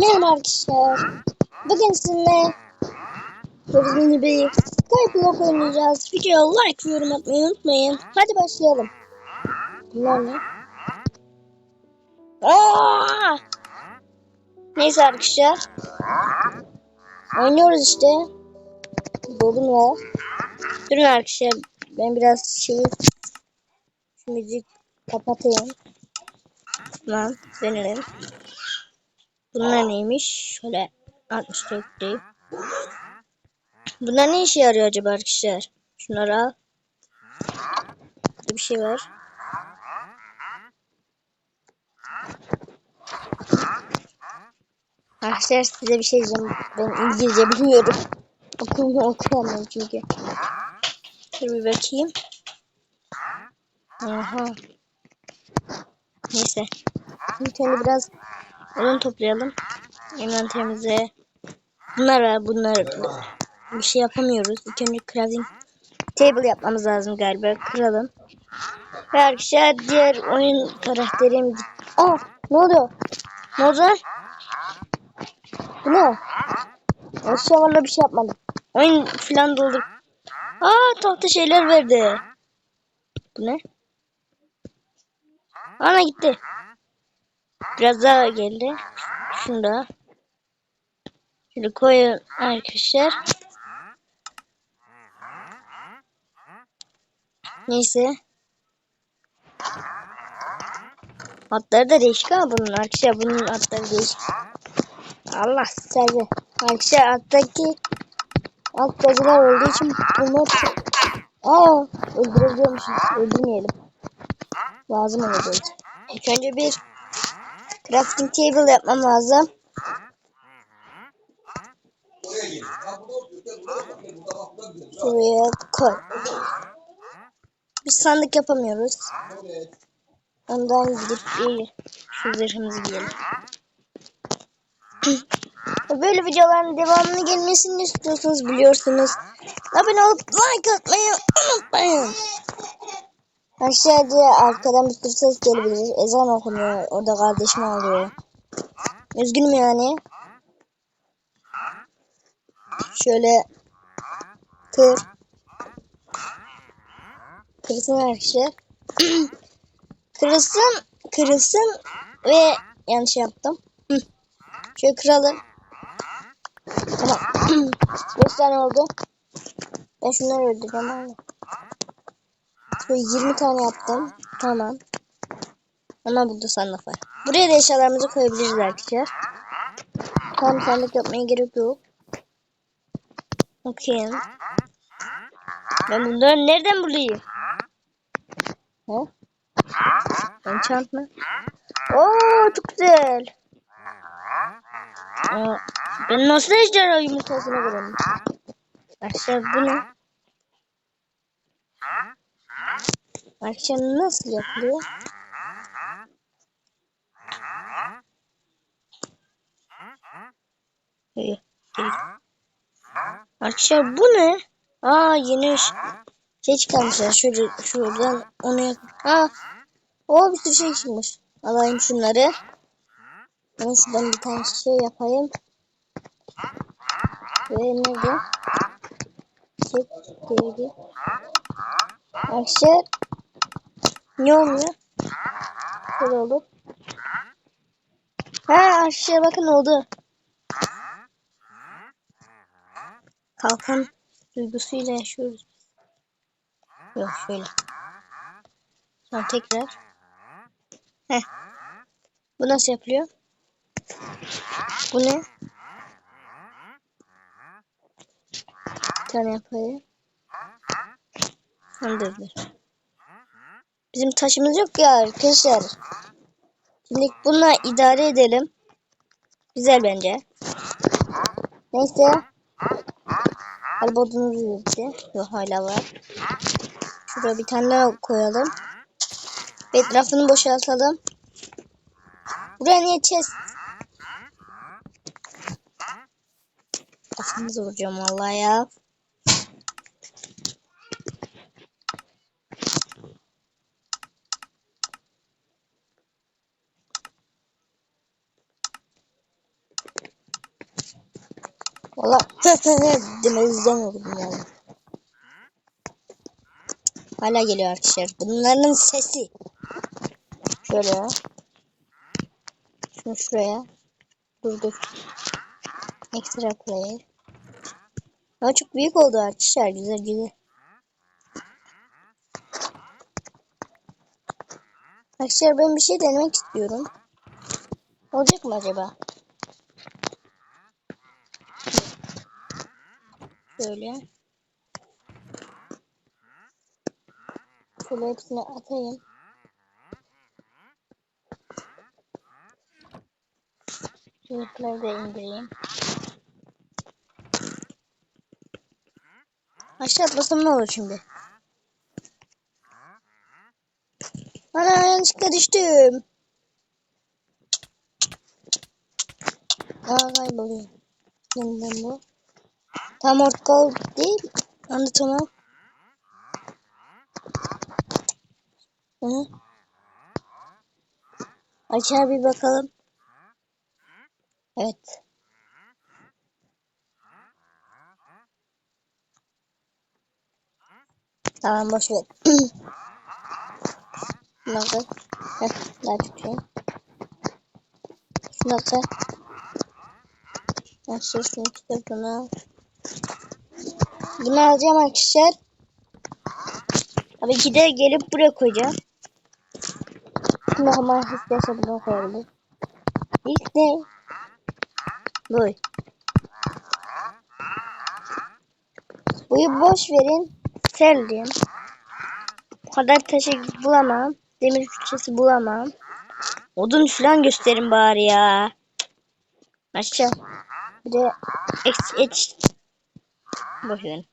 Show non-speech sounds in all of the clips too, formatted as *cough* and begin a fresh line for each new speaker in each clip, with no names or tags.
Merhaba arkadaşlar. Bugün sizinle gördüğünüz gibi Skyblock oynayacağız. Videoya like ve yorum atmayı unutmayın. Hadi başlayalım. Bunlar ne? Aa! Neyse arkadaşlar. Oynuyoruz işte. Bodum var. Durun arkadaşlar. Ben biraz şey şu müzik kapatayım. Tamam. Denelim. Bunlar neymiş? Şöyle 64 deyip. Bunlar ne işe yarıyor acaba arkadaşlar? Şunları al. Burada bir şey var. Arkadaşlar size bir şey diyeceğim. Ben İngilizce bilmiyorum. *laughs* Okumuyor okuyamıyorum çünkü. Dur bir bakayım. Aha. Neyse. İlk önce biraz odun toplayalım. Envanterimize bunlar var bunlar bir şey yapamıyoruz. İlk önce crafting table yapmamız lazım galiba. Kıralım. Ve arkadaşlar diğer oyun karakterim Aa ne oldu? Ne lan? Bu ne? Valla bir şey yapmadım. Oyun filan doldu. Aa tahta şeyler verdi. Bu ne? Ana gitti. Biraz daha geldi. Şunu da. Şöyle koyun arkadaşlar. Neyse. Atları da değişik ama bunun arkadaşlar bunun atları değişik. Allah servi. Arkadaşlar alttaki alt yazılar olduğu için bunlar. Aa öldürebiliyormuşuz. Öldürmeyelim. Lazım olacak. İlk önce bir crafting table yapmam lazım. Şuraya koy. Biz sandık yapamıyoruz. Ondan gidip. Şu zırhımızı giyelim. *clears throat* Böyle videoların devamını gelmesini istiyorsanız biliyorsunuz. Abone olup like atmayı unutmayın. Aşağıda arkadan bir ses gelebilir. Ezan okunuyor. Orada kardeşim ağlıyor. Üzgünüm yani. Şöyle kır. Kırsın arkadaşlar. *clears throat* kırılsın. Kırılsın ve yanlış yaptım. *clears throat* Şöyle kıralım. Tamam. *clears throat* 5 tane oldu. Ben şunları öldüreceğim abi. Şöyle 20 tane yaptım. Tamam. Ama burada sandık var. Buraya da eşyalarımızı koyabiliriz arkadaşlar. Tam sandık yapmaya gerek yok. Okuyayım. Ben bunları nereden bulayım? Ha? Enchant mı? Oo çok güzel. Aa, ben nasıl ejderha yumurtasına görelim? Arkadaşlar bu ne? Arkadaşlar nasıl yapılıyor? İyi. iyi. Arkadaşlar bu ne? Aa yeni şey çıkarmışlar. Şöyle şuradan onu yap. Ha. O bir sürü şey çıkmış. Alayım şunları. Ben şuradan bir tane şey yapayım. Ve nerede? Çek geri. Arkadaşlar ne oluyor? Şöyle oldu. Ha arkadaşlar bakın oldu. Kalkan duygusuyla yaşıyoruz. Yok şöyle. Sonra tekrar. Heh. Bu nasıl yapılıyor? Bu ne? Bir tane yapayım. Dur dur. Bizim taşımız yok ya arkadaşlar. Şimdi bununla idare edelim. Güzel bence. Neyse. Hadi bodumuz bitti. Yok hala var. Şuraya bir tane daha koyalım. Ve etrafını boşaltalım. Buraya niye chest? Kafamızı vuracağım vallahi ya. Demezden okudum yani. Hala geliyor arkadaşlar. Bunların sesi. Şöyle. Şunu şuraya. Durduk. Ekstra player. Ama çok büyük oldu arkadaşlar. Güzel güzel. Arkadaşlar ben bir şey denemek istiyorum. Olacak mı acaba? Şöyle. Şöyle hepsini atayım. Şunları da indireyim. Aşağı atlasam ne olur şimdi? Ana yanlışlıkla düştüm. Aa kayboluyor. Yeniden bu. Tam orta değil. Anladım tamam. Hı. Aşağı bir bakalım. Evet. Tamam boş ver. *clears throat* Nasıl? Heh, daha tutayım. Da Arkadaşlar şunu kitabını Bunu alacağım arkadaşlar. Tabii ki de gelip buraya koyacağım. Şimdi hemen hızlıca bunu koyalım. İlk ne? Buy. Buyu boş verin. Sel diyeyim. Bu kadar taşı bulamam. Demir küçesi bulamam. Odun falan gösterin bari ya. Aşağı. Bir de ex eç. Boş verin.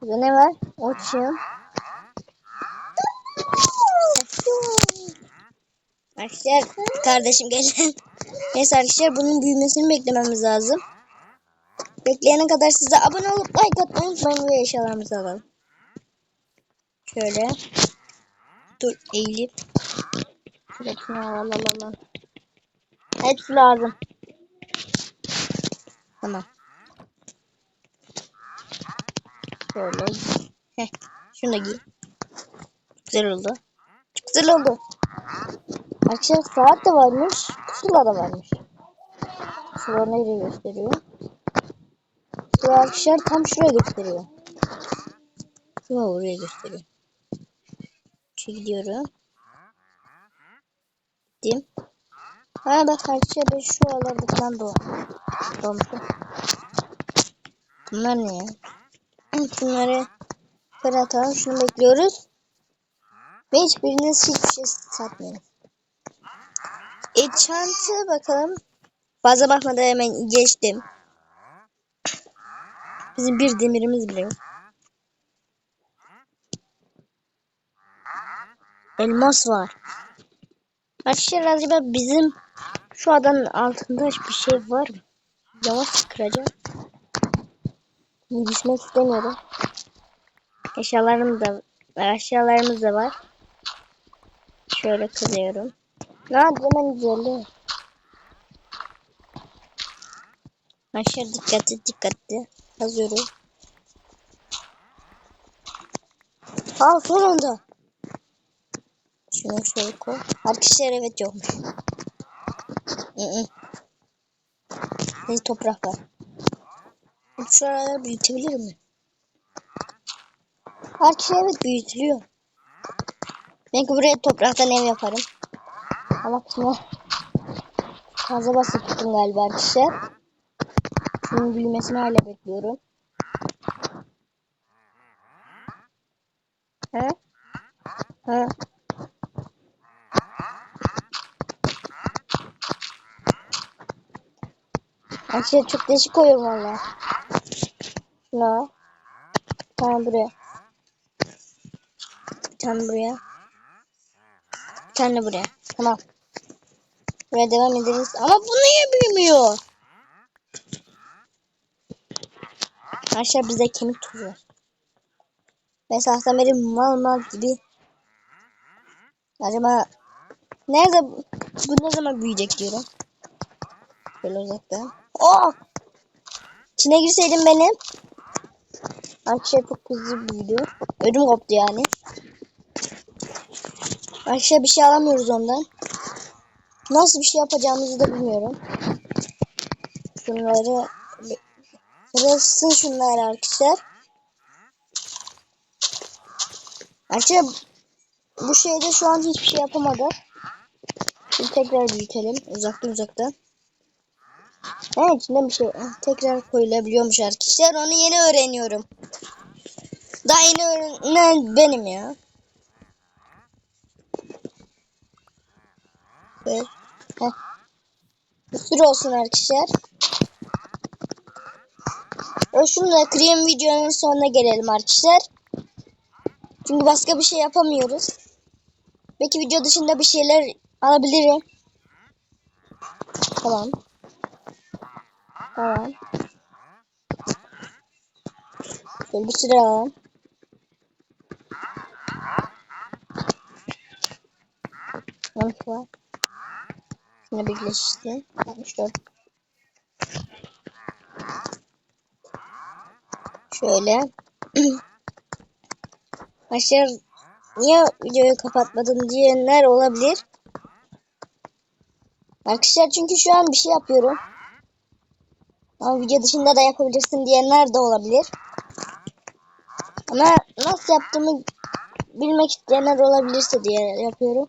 Burada ne var? Uçuyorum. Arkadaşlar kardeşim gelin. *laughs* Neyse arkadaşlar bunun büyümesini beklememiz lazım. Bekleyene kadar size abone olup like atmayı unutmayın ve eşyalarımızı alalım. Şöyle. Dur eğilip. Alalım alalım. Hepsi lazım. Tamam. Şöyle. Heh. Şunu da. Güzel oldu. Çok güzel oldu. Arkadaşlar saat de varmış. Pusula da varmış. Pusula nereye gösteriyor? Bu arkadaşlar tam şuraya gösteriyor. Şuna oraya gösteriyor. Şu gidiyorum. Gittim. Ha bak arkadaşlar ben şu aralarda falan doğ doğmuşum. Bunlar ne ya? Bunları fırlatalım. Şunu bekliyoruz. Ve hiçbiriniz hiçbir şey satmıyoruz. E çanta bakalım. Fazla bakmadan hemen geçtim. Bizim bir demirimiz bile yok. Elmas var. Arkadaşlar acaba bizim şu adanın altında bir şey var mı? Yavaş kıracağım. Düşmek istemiyorum. Eşyalarım da eşyalarımız da var. Şöyle kırıyorum. Ne hemen güzeldi. Aşağı dikkatli dikkatli yazıyorum. Ha sonunda. Şunu şöyle koy. Arkadaşlar evet yokmuş. Ne toprak var. Şu aralar büyütebilir mi? Arkadaşlar evet büyütülüyor. Belki buraya topraktan ev yaparım. Ama kısmı fazla basit tuttum galiba arkadaşlar. Şunun büyümesini hala bekliyorum. He? He? Arkadaşlar çok değişik koyuyorum valla. Bir tane buraya. Bir buraya. Bir tane buraya. Tamam. Buraya devam ederiz. Ama bu niye büyümüyor? Arkadaşlar bize kemik tuzu var. Mesela beri mal mal gibi. Acaba nerede bu ne zaman büyüyecek diyorum. Böyle uzakta. Oh! İçine girseydim benim. Arkadaşlar çok hızlı büyüdü. Ödüm koptu yani. Arkadaşlar bir şey alamıyoruz ondan. Nasıl bir şey yapacağımızı da bilmiyorum. Şunları Kırılsın şunlar arkadaşlar. Arkadaşlar bu şeyde şu an hiçbir şey yapamadı. Şimdi tekrar büyütelim. Uzaktan uzaktan. Evet içinde bir şey tekrar koyulabiliyormuş arkadaşlar. Onu yeni öğreniyorum. Daha yeni öğrenen benim ya. Evet. Heh. Olsun arkadaşlar. Ve şunla krem videonun sonuna gelelim arkadaşlar. Çünkü başka bir şey yapamıyoruz. Belki video dışında bir şeyler alabilirim. Tamam. Tamam. Bir sürü alalım. Yanlış var. Şunu birleştirdim. 64. Şöyle. *clears throat* Arkadaşlar niye videoyu kapatmadın diyenler olabilir. Arkadaşlar çünkü şu an bir şey yapıyorum. Ama video dışında da yapabilirsin diyenler de olabilir. Ama nasıl yaptığımı bilmek isteyenler olabilirse diye yapıyorum.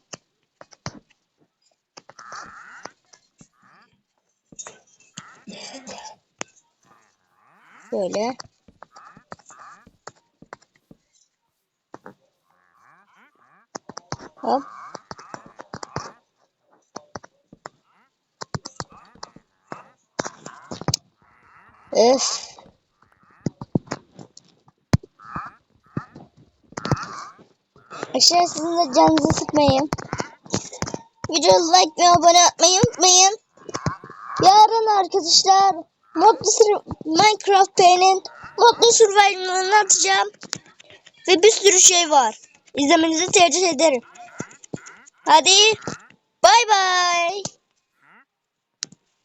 Böyle. Hop. Öf. Arkadaşlar sizin de canınızı sıkmayın. Videoyu like ve abone olmayı unutmayın. Yarın arkadaşlar Sur- Minecraft P'nin Modlu Survival'ını atacağım. Ve bir sürü şey var. İzlemenizi tercih ederim. Hadi bay bay.